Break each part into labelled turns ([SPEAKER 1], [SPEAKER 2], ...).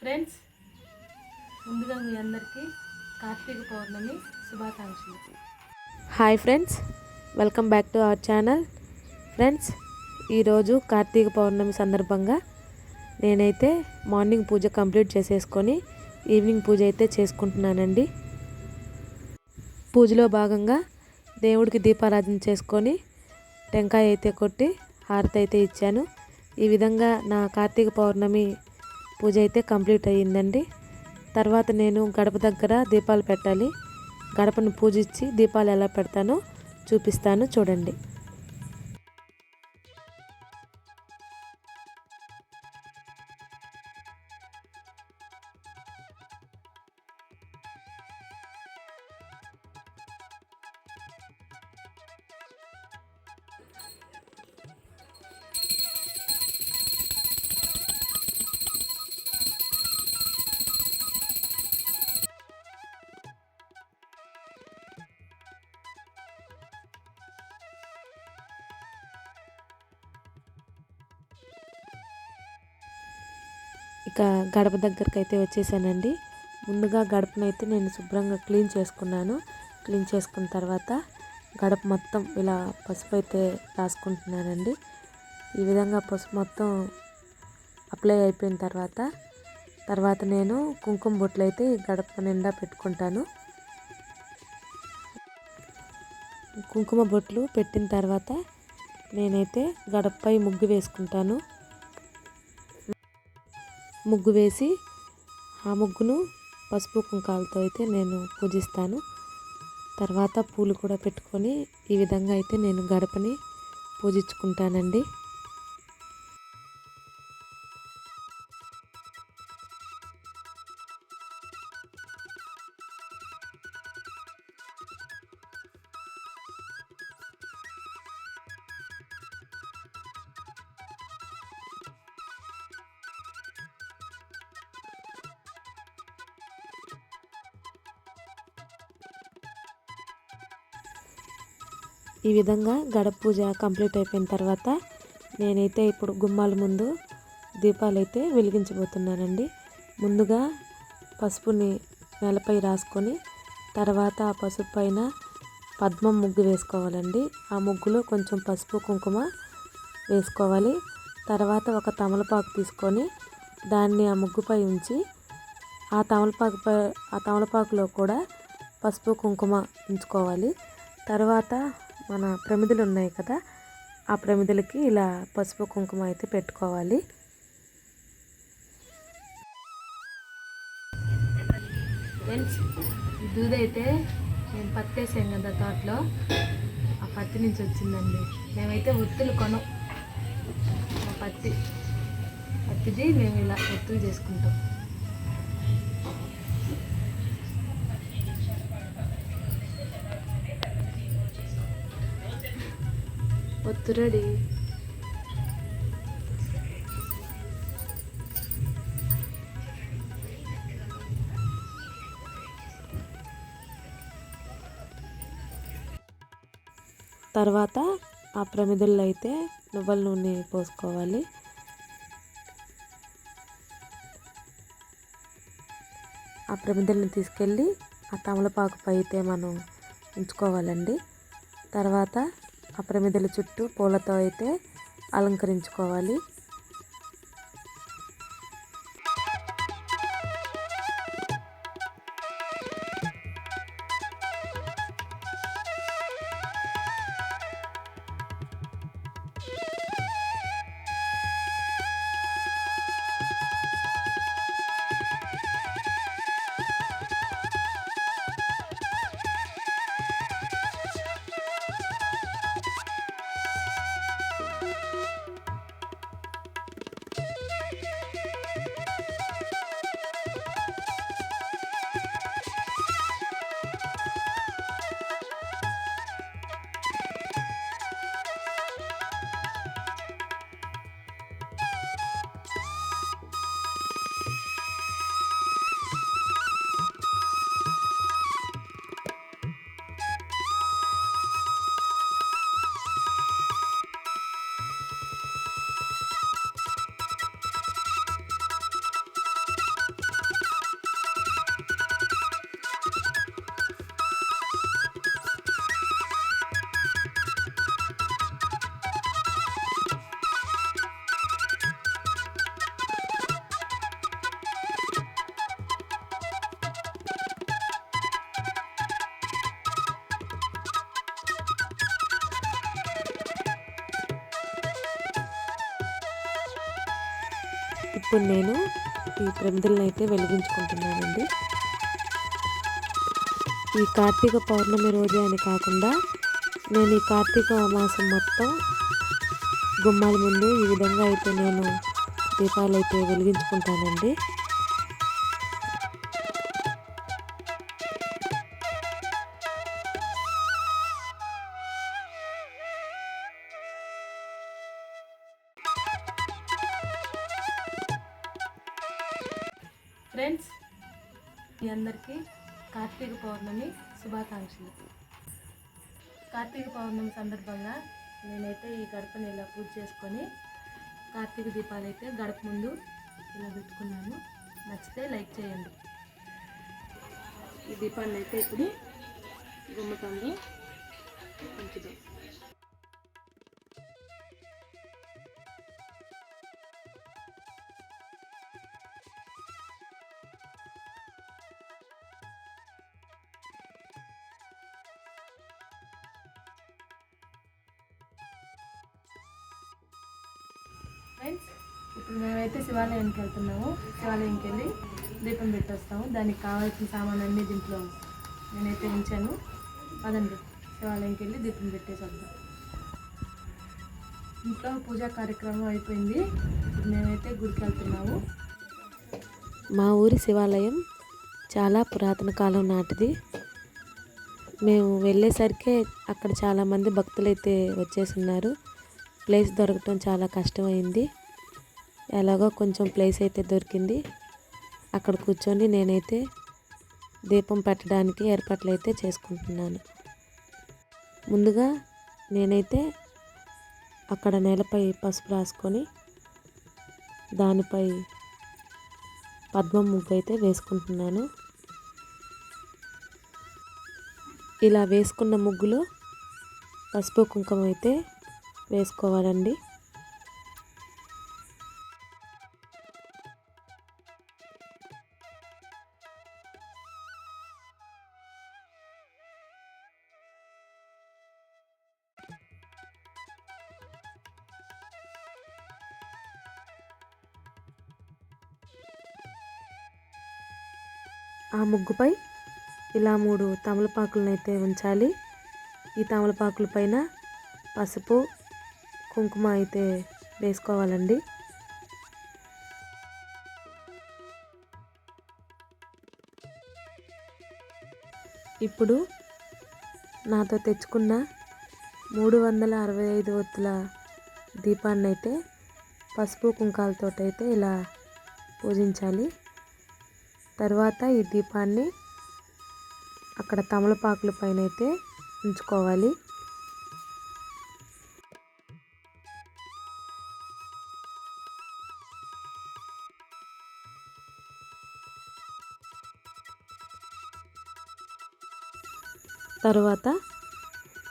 [SPEAKER 1] Friends ముందుగా మీ అందరికీ కార్తీక పౌర్ణమి శుభాకాంక్షలు.
[SPEAKER 2] Hi friends welcome back to our channel friends ఈరోజు కార్తీక పౌర్ణమి సందర్భంగా నేనైతే మార్నింగ్ పూజ కంప్లీట్ చేసేసుకొని ఈవినింగ్ పూజ అయితే చేసుకుంటున్నానండి. పూజలో భాగంగా దేవుడికి దీపారాధన చేసుకొని టెంకాయ అయితే కొట్టి హారతి అయితే ఇచ్చాను. ఈ విధంగా నా కార్తీక పౌర్ణమి పూజ అయితే కంప్లీట్ అయ్యిందండి. తర్వాత నేను గడప దగ్గర దీపాలు పెట్టాలి. గడపను పూజించి దీపాలు ఎలా పెడతానో చూపిస్తాను. చూడండి. ఇక గడప దగ్గరికి అయితే వచ్చేసానండి. ముందుగా గడపనైతే నేను శుభ్రంగా క్లీన్ చేసుకున్నాను. క్లీన్ చేసుకున్న తర్వాత గడప మొత్తం ఇలా పసుపు అయితే రాసుకుంటున్నానండి. ఈ విధంగా పసుపు మొత్తం అప్లై అయిపోయిన తర్వాత తర్వాత నేను కుంకుమ బొట్లు అయితే గడప నిండా పెట్టుకుంటాను. కుంకుమ బొట్లు పెట్టిన తర్వాత నేనైతే గడపపై ముగ్గు వేసుకుంటాను. ముగ్గు వేసి ఆ ముగ్గును పసుపు కుంకాలతో అయితే నేను పూజిస్తాను. తర్వాత పూలు కూడా పెట్టుకొని ఈ విధంగా అయితే నేను గడపని పూజించుకుంటానండి. ఈ విధంగా గడప పూజ కంప్లీట్ అయిపోయిన తర్వాత నేనైతే ఇప్పుడు గుమ్మాల ముందు దీపాలు అయితే వెలిగించబోతున్నానండి. ముందుగా పసుపుని నేలపై రాసుకొని తర్వాత ఆ పసుపు పైన పద్మం ముగ్గు వేసుకోవాలండి. ఆ ముగ్గులో కొంచెం పసుపు కుంకుమ వేసుకోవాలి. తర్వాత ఒక తమలపాకు తీసుకొని దాన్ని ఆ ముగ్గుపై ఉంచి ఆ తమలపాకుపై ఆ తమలపాకులో కూడా పసుపు కుంకుమ ఉంచుకోవాలి. తర్వాత మన ప్రమిదలు ఉన్నాయి కదా ఆ ప్రమిదలకి ఇలా పసుపు కుంకుమ అయితే పెట్టుకోవాలి.
[SPEAKER 1] ఫ్రెండ్స్ దూది అయితే నేను పత్తి వేసాను కదా తోటలో. ఆ పత్తి నుంచి వచ్చిందండి. మేమైతే ఒత్తులు కొనం. ఆ పత్తి పత్తిది మేము ఇలా ఒత్తులు చేసుకుంటాం. ఒత్తురడి
[SPEAKER 2] తర్వాత ఆ ప్రమిదల్లో అయితే నువ్వుల నూనె పోసుకోవాలి. ఆ ప్రమిదల్ని తీసుకెళ్ళి ఆ తమలపాకుపై అయితే మనం ఉంచుకోవాలండి. తర్వాత ఆ ప్రమిదల చుట్టూ పూలతో అయితే అలంకరించుకోవాలి. ఇప్పుడు నేను ఈ ప్రమిదలను అయితే వెలిగించుకుంటున్నానండి. ఈ కార్తీక పౌర్ణమి రోజే అని కాకుండా నేను ఈ కార్తీక మాసం మొత్తం గుమ్మాల ముందు ఈ విధంగా అయితే నేను దీపాలు అయితే వెలిగించుకుంటానండి.
[SPEAKER 1] ఫ్రెండ్స్ మీ అందరికీ కార్తీక పౌర్ణమి శుభాకాంక్షలు. కార్తీక పౌర్ణమి సందర్భంగా నేనైతే ఈ గడపని ఇలా పూజ చేసుకొని కార్తీక దీపాలు అయితే గడప ముందు ఇలా పెట్టుకున్నాను. నచ్చితే లైక్ చేయండి. ఈ దీపాన్ని అయితే ఇప్పుడు గుమ్మకంలో ఉంచుదాం మేమైతే శివాలయానికి వెళ్తున్నాము. శివాలయంకి వెళ్ళి దీపం పెట్టొస్తాము. దానికి కావాల్సిన సామాన్ అన్నీ దీంట్లో నేనైతే ఉంచాను. పదండి. శివాలయంకి వెళ్ళి దీపం పెట్టేసి వద్దాం ఇంట్లో పూజా కార్యక్రమం అయిపోయింది. ఇప్పుడు మేమైతే గుడికి వెళ్తున్నాము.
[SPEAKER 2] మా ఊరి శివాలయం చాలా పురాతన కాలం నాటిది. మేము వెళ్ళేసరికి అక్కడ చాలామంది భక్తులైతే ఉన్నారు ప్లేస్ దొరకటం చాలా కష్టమైంది. ఎలాగో కొంచెం ప్లేస్ అయితే దొరికింది. అక్కడ కూర్చొని నేనైతే దీపం పెట్టడానికి ఏర్పాట్లు అయితే చేసుకుంటున్నాను. ముందుగా నేనైతే అక్కడ నేలపై పసుపు రాసుకొని దానిపై పద్మం ముగ్గు అయితే వేసుకుంటున్నాను. ఇలా వేసుకున్న ముగ్గులో పసుపు కుంకుమ అయితే వేసుకోవాలండి. ఆ ముగ్గుపై ఇలా మూడు తమలపాకులనైతే ఉంచాలి. ఈ తమలపాకుల పైన పసుపు కుంకుమ అయితే వేసుకోవాలండి. ఇప్పుడు నాతో తెచ్చుకున్న మూడు వందల అరవై ఐదు ఒత్తుల దీపాన్ని అయితే పసుపు కుంకాలతో అయితే ఇలా పూజించాలి. తర్వాత ఈ దీపాన్ని అక్కడ తమలపాకుల పైన అయితే ఉంచుకోవాలి. తర్వాత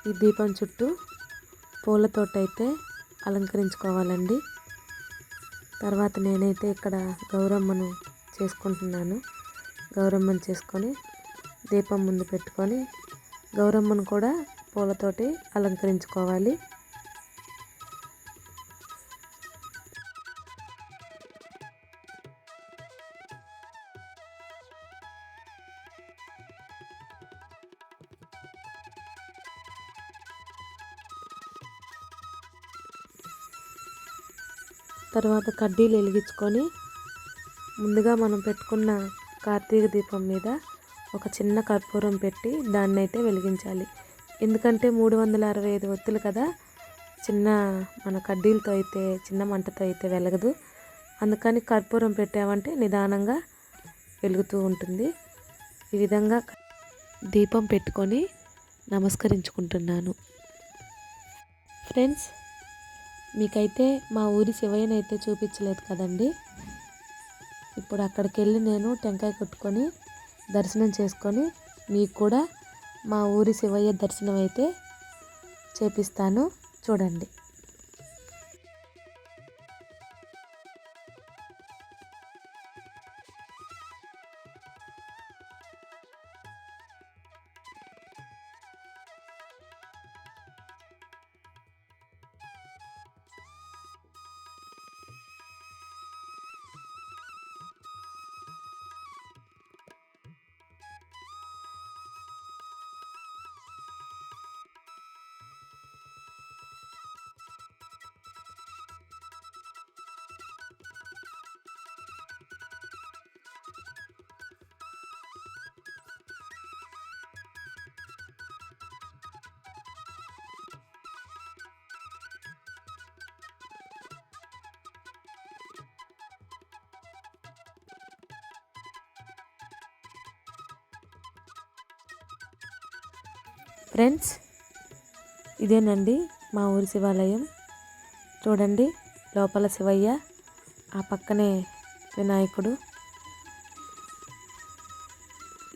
[SPEAKER 2] ఈ దీపం చుట్టూ పూలతోటైతే అలంకరించుకోవాలండి. తర్వాత నేనైతే ఇక్కడ గౌరమ్మను చేసుకుంటున్నాను. గౌరమ్మను చేసుకొని దీపం ముందు పెట్టుకొని గౌరమ్మను కూడా పూలతోటి అలంకరించుకోవాలి. తర్వాత కడ్డీలు వెలిగించుకొని ముందుగా మనం పెట్టుకున్న కార్తీక దీపం మీద ఒక చిన్న కర్పూరం పెట్టి దాన్ని అయితే వెలిగించాలి. ఎందుకంటే మూడు వందల అరవై ఐదు ఒత్తులు కదా చిన్న మన కడ్డీలతో అయితే చిన్న మంటతో అయితే వెలగదు. అందుకని కర్పూరం పెట్టామంటే నిదానంగా వెలుగుతూ ఉంటుంది. ఈ విధంగా దీపం పెట్టుకొని నమస్కరించుకుంటున్నాను. ఫ్రెండ్స్ మీకైతే మా ఊరి శివయ్యనైతే చూపించలేదు కదండి. ఇప్పుడు అక్కడికి వెళ్ళి నేను టెంకాయ కొట్టుకొని దర్శనం చేసుకొని మీకు కూడా మా ఊరి శివయ్య దర్శనం అయితే చేపిస్తాను. చూడండి. ఫ్రెండ్స్ ఇదేనండి మా ఊరి శివాలయం. చూడండి లోపల శివయ్య ఆ పక్కనే వినాయకుడు.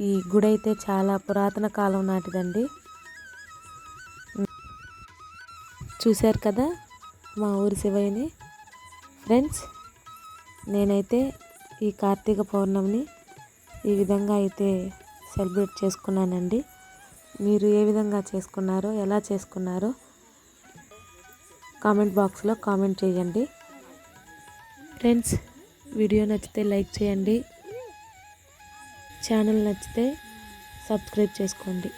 [SPEAKER 2] ఈ గుడి అయితే చాలా పురాతన కాలం నాటిదండి. చూశారు కదా మా ఊరి శివయ్యని? ఫ్రెండ్స్ నేనైతే ఈ కార్తీక పౌర్ణమిని ఈ విధంగా అయితే సెలబ్రేట్ చేసుకున్నానండి. మీరు ఏ విధంగా చేసుకున్నారో ఎలా చేసుకున్నారో కామెంట్ బాక్స్లో కామెంట్ చేయండి. ఫ్రెండ్స్ వీడియో నచ్చితే లైక్ చేయండి. ఛానల్ నచ్చితే సబ్స్క్రైబ్ చేసుకోండి.